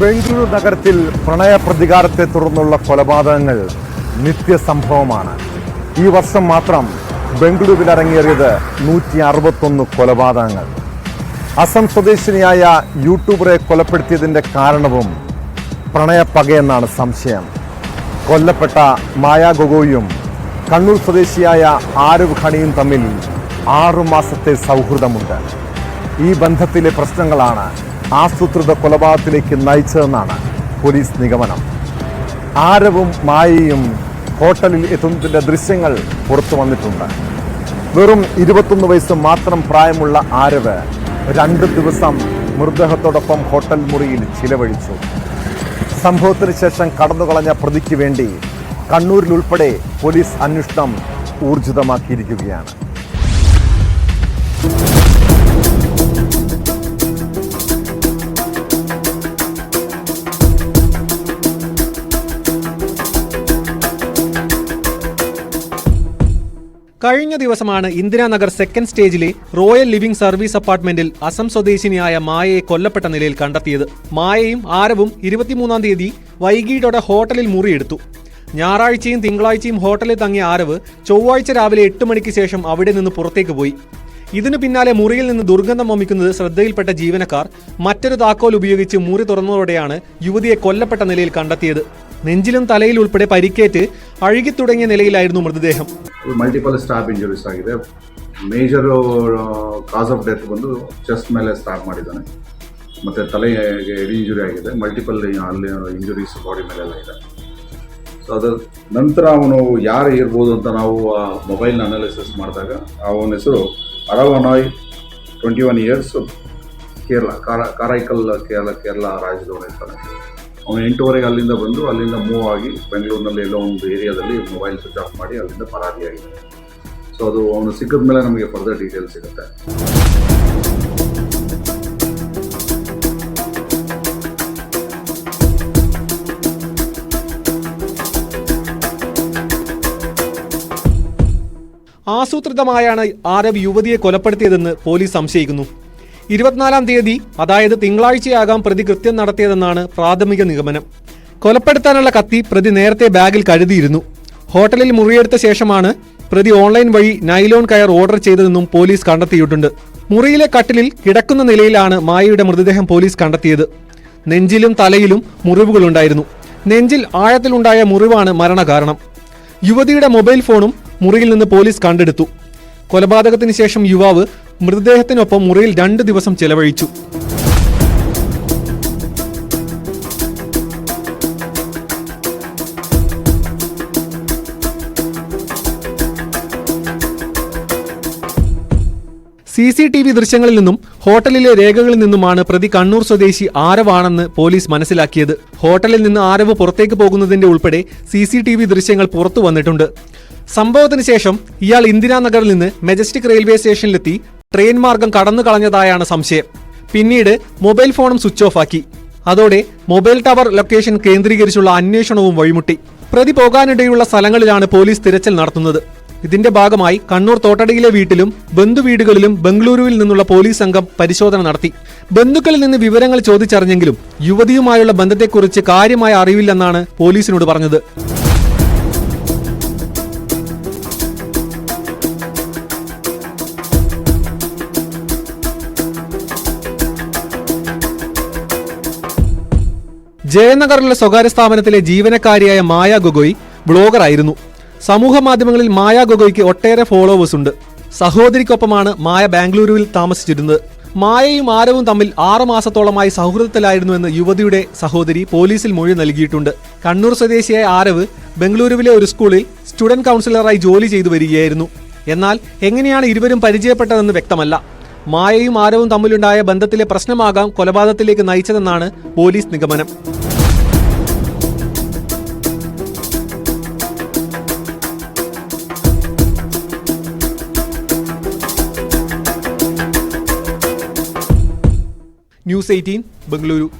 ബംഗളൂരു നഗരത്തിൽ പ്രണയ പ്രതികാരത്തെ തുടർന്നുള്ള കൊലപാതകങ്ങൾ നിത്യസംഭവമാണ്. ഈ വർഷം മാത്രം ബംഗളൂരുവിൽ അരങ്ങേറിയത് നൂറ്റി അറുപത്തൊന്ന് കൊലപാതകങ്ങൾ. അസം സ്വദേശിനിയായ യൂട്യൂബറെ കൊലപ്പെടുത്തിയതിന്റെ കാരണവും പ്രണയപ്പകയെന്നാണ് സംശയം. കൊല്ലപ്പെട്ട മായ ഗൊഗോയും കണ്ണൂർ സ്വദേശിയായ ആരവ് ഖണിയും തമ്മിൽ ആറുമാസത്തെ സൗഹൃദമുണ്ട്. ഈ ബന്ധത്തിലെ പ്രശ്നങ്ങളാണ് ആസൂത്രിത കൊലപാതകത്തിലേക്ക് നയിച്ചതെന്നാണ് പോലീസ് നിഗമനം. ആരവും മായയും ഹോട്ടലിൽ എത്തുന്നതിന്റെ ദൃശ്യങ്ങൾ പുറത്തു വന്നിട്ടുണ്ട്. വെറും ഇരുപത്തൊന്ന് വയസ്സ് മാത്രം പ്രായമുള്ള ആരവ് രണ്ട് ദിവസം മൃതദേഹത്തോടൊപ്പം ഹോട്ടൽ മുറിയിൽ ചിലവഴിച്ചു. സംഭവത്തിന് ശേഷം കടന്നുകളഞ്ഞ പ്രതിക്ക് വേണ്ടി കണ്ണൂരിലുൾപ്പെടെ പോലീസ് അന്വേഷണം ഊർജിതമാക്കിയിരിക്കുകയാണ്. കഴിഞ്ഞ ദിവസമാണ് ഇന്ദിരാനഗർ സെക്കൻഡ് സ്റ്റേജിലെ റോയൽ ലിവിംഗ് സർവീസ് അപ്പാർട്ട്മെന്റിൽ അസം സ്വദേശിനിയായ മായയെ കൊല്ലപ്പെട്ട നിലയിൽ കണ്ടെത്തിയത്. മായയും ആരവും ഇരുപത്തിമൂന്നാം തീയതി വൈകിട്ടോടെ ഹോട്ടലിൽ മുറിയെടുത്തു. ഞായറാഴ്ചയും തിങ്കളാഴ്ചയും ഹോട്ടലിൽ തങ്ങിയ ആരവ് ചൊവ്വാഴ്ച രാവിലെ എട്ട് മണിക്ക് ശേഷം അവിടെ നിന്ന് പുറത്തേക്ക് പോയി. ഇതിനു പിന്നാലെ മുറിയിൽ നിന്ന് ദുർഗന്ധം വമിക്കുന്നത് ശ്രദ്ധയിൽപ്പെട്ട ജീവനക്കാർ മറ്റൊരു താക്കോൽ ഉപയോഗിച്ച് മുറി തുറന്നതോടെയാണ് യുവതിയെ കൊല്ലപ്പെട്ട നിലയിൽ കണ്ടെത്തിയത്. നെഞ്ചിലും തലയിൽ ഉൾപ്പെടെ പരിക്കേറ്റ് അഴുകിത്തുടങ്ങിയ നിലയിലായിരുന്നു മൃതദേഹം ಮಲ್ಟಿಪಲ್ ಸ್ಟಾಪ್ ಇಂಜುರೀಸ್ ಆಗಿದೆ ಮೇಜರ್ ಕಾಸ್ ಆಫ್ ಡೆತ್ ಬಂದು ಚೆಸ್ಟ್ ಮೇಲೆ ಸ್ಟಾಪ್ ಮಾಡಿದ್ದಾನೆ ಮತ್ತು ತಲೆಗೆ ಎಡಿ ಇಂಜುರಿ ಆಗಿದೆ ಮಲ್ಟಿಪಲ್ ಅಲ್ಲಿ ಇಂಜುರೀಸ್ ಬಾಡಿ ಮೇಲೆಲ್ಲ ಇದೆ ಸೊ ಅದರ ನಂತರ ಅವನು ಯಾರು ಇರ್ಬೋದು ಅಂತ ನಾವು ಆ ಮೊಬೈಲ್ನ ಅನಾಲಿಸಿಸ್ ಮಾಡಿದಾಗ ಅವನ ಹೆಸರು ಅರವನಾಯ್ ಟ್ವೆಂಟಿ ಒನ್ ಇಯರ್ಸ್ ಕೇರಳ ಕಾರ ಕಾರೈಕಲ್ ಕೇರಳ ಕೇರಳ ರಾಜ್ಯದವನು ಇರ್ತಾನೆ ಅವನು ಎಂಟೂವರೆಗೆ ಅಲ್ಲಿಂದ ಬಂದು ಅಲ್ಲಿಂದ ಮೂವ್ ಆಗಿ ಬೆಂಗಳೂರಿನಲ್ಲಿ ಎಲ್ಲೋ ಒಂದು ಏರಿಯಾದಲ್ಲಿ ಮೊಬೈಲ್ ಸ್ವಿಚ್ ಆಫ್ ಮಾಡಿ ಅಲ್ಲಿಂದ ಪರಾರಿಯಾಗಿದೆ ಸೊ ಅದು ಅವನು ಸಿಕ್ಕಿದ ಮೇಲೆ ನಮಗೆ ಫರ್ದರ್ ಡೀಟೇಲ್ಸ್ ಸಿಗುತ್ತೆ ആസൂത്രിതമായാണ് ആരവ് യുവതിയെ കൊലപ്പെടുത്തിയതെന്ന് പോലീസ് സംശയിക്കുന്നു ഇരുപത്തിനാലാം തീയതി അതായത് തിങ്കളാഴ്ചയാകാം പ്രതി കൃത്യം നടത്തിയതെന്നാണ് പ്രാഥമിക നിഗമനം. കൊലപ്പെടുത്താനുള്ള കത്തി പ്രതി നേരത്തെ ബാഗിൽ കരുതിയിരുന്നു. ഹോട്ടലിൽ മുറിയെടുത്ത ശേഷമാണ് പ്രതി ഓൺലൈൻ വഴി നൈലോൺ കയർ ഓർഡർ ചെയ്തതെന്നും പോലീസ് കണ്ടെത്തിയിട്ടുണ്ട്. മുറിയിലെ കട്ടിലിൽ കിടക്കുന്ന നിലയിലാണ് മായയുടെ മൃതദേഹം പോലീസ് കണ്ടെത്തിയത്. നെഞ്ചിലും തലയിലും മുറിവുകളുണ്ടായിരുന്നു. നെഞ്ചിൽ ആഴത്തിലുണ്ടായ മുറിവാണ് മരണകാരണം. യുവതിയുടെ മൊബൈൽ ഫോണും മുറിയിൽ നിന്ന് പോലീസ് കണ്ടെടുത്തു. കൊലപാതകത്തിന് ശേഷം യുവാവ് മൃതദേഹത്തിനൊപ്പം മുറിയിൽ രണ്ട് ദിവസം ചെലവഴിച്ചു. സി സി ടി വി ദൃശ്യങ്ങളിൽ നിന്നും ഹോട്ടലിലെ രേഖകളിൽ നിന്നുമാണ് പ്രതി കണ്ണൂർ സ്വദേശി ആരവാണെന്ന് പോലീസ് മനസ്സിലാക്കിയത്. ഹോട്ടലിൽ നിന്ന് ആരവ് പുറത്തേക്ക് പോകുന്നതിന്റെ ഉൾപ്പെടെ സി സി ടി വി ദൃശ്യങ്ങൾ പുറത്തു വന്നിട്ടുണ്ട്. സംഭവത്തിന് ശേഷം ഇയാൾ ഇന്ദിരാനഗറിൽ നിന്ന് മെജസ്റ്റിക് റെയിൽവേ സ്റ്റേഷനിലെത്തി ട്രെയിൻ മാർഗം കടന്നു കളഞ്ഞതായാണ് സംശയം. പിന്നീട് മൊബൈൽ ഫോണും സ്വിച്ച് ഓഫ് ആക്കി. അതോടെ മൊബൈൽ ടവർ ലൊക്കേഷൻ കേന്ദ്രീകരിച്ചുള്ള അന്വേഷണവും വഴിമുട്ടി. പ്രതി പോകാനിടയുള്ള സ്ഥലങ്ങളിലാണ് പോലീസ് തിരച്ചിൽ നടത്തുന്നത്. ഇതിന്റെ ഭാഗമായി കണ്ണൂർ തോട്ടടയിലെ വീട്ടിലും ബന്ധുവീടുകളിലും ബംഗളൂരുവിൽ നിന്നുള്ള പോലീസ് സംഘം പരിശോധന നടത്തി. ബന്ധുക്കളിൽ നിന്ന് വിവരങ്ങൾ ചോദിച്ചറിഞ്ഞെങ്കിലും യുവതിയുമായുള്ള ബന്ധത്തെക്കുറിച്ച് കാര്യമായ അറിവില്ലെന്നാണ് പോലീസിനോട് പറഞ്ഞത്. ജയനഗറിലെ സ്വകാര്യ സ്ഥാപനത്തിലെ ജീവനക്കാരിയായ മായ ഗൊഗോയ് ബ്ലോഗറായിരുന്നു. സമൂഹ മാധ്യമങ്ങളിൽ മായ ഗൊഗോയ്ക്ക് ഒട്ടേറെ ഫോളോവേഴ്സ് ഉണ്ട്. സഹോദരിക്കൊപ്പമാണ് മായ ബാംഗ്ലൂരുവിൽ താമസിച്ചിരുന്നത്. മായയും ആരവും തമ്മിൽ ആറു മാസത്തോളമായി സൗഹൃദത്തിലായിരുന്നുവെന്ന് യുവതിയുടെ സഹോദരി പോലീസിൽ മൊഴി നൽകിയിട്ടുണ്ട്. കണ്ണൂർ സ്വദേശിയായ ആരവ് ബംഗളൂരുവിലെ ഒരു സ്കൂളിൽ സ്റ്റുഡന്റ് കൗൺസിലറായി ജോലി ചെയ്തു വരികയായിരുന്നു. എന്നാൽ എങ്ങനെയാണ് ഇരുവരും പരിചയപ്പെട്ടതെന്ന് വ്യക്തമല്ല. മായയും ആരവും തമ്മിലുണ്ടായ ബന്ധത്തിലെ പ്രശ്നമാകാം കൊലപാതകത്തിലേക്ക് നയിച്ചതെന്നാണ് പോലീസ് നിഗമനം. News eighteen Bengaluru.